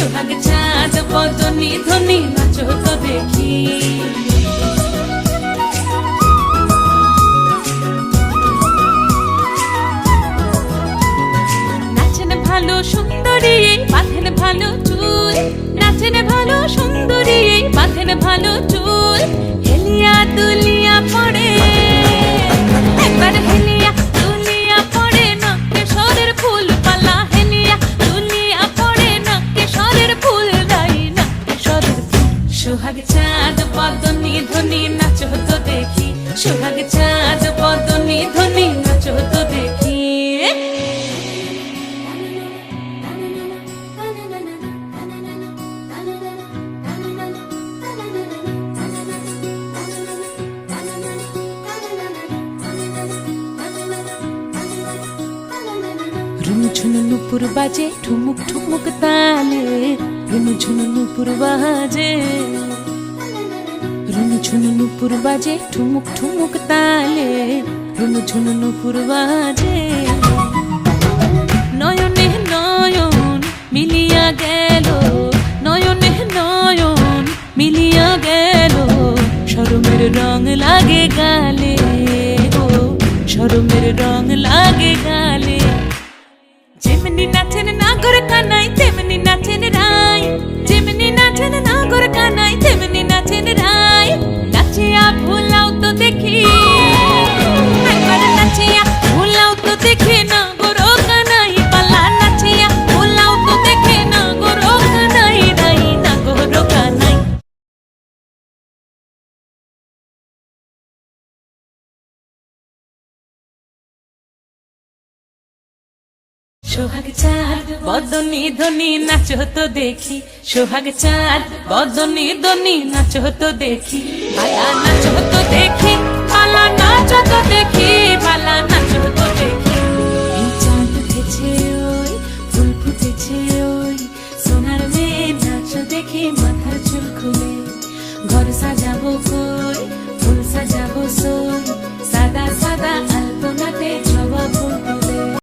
সোহাগ চাঁদ বদনি ধনি নাচ সোহাগ চাঁদ বদনি ধ্বনি, নাচ হতো দেখি। সোহাগ চাঁদ বদনি ধ্বনি, নাচ হতো দেখি। রুনু ঝুনু নুপুর বাজে, ঠুমুক ঠুমুক তালে। রুনু ঝুনু নুপুর বাজে। রুনু ঝুনু নুপুর বাজে, ঠুমুক ঠুমুক তালে। রুনু ঝুনু নুপুর বাজে। নয়নে নয়ন মিলিয়া গেল, নয়নে নয়ন মিলিয়া গেল। শরমের রং লাগে গালে গো শরমের রং লাগে গালে। যেমনি নাচেন নাগর কানাই তেমনি সোহাগ চাঁদ, বদনি ধনি, নাচ হতো দেখি। সোহাগ চাঁদ, বদনি ধনি, নাচ হতো দেখি। পালা নাচ হতো দেখি, পালা নাচ হতো দেখি, পালা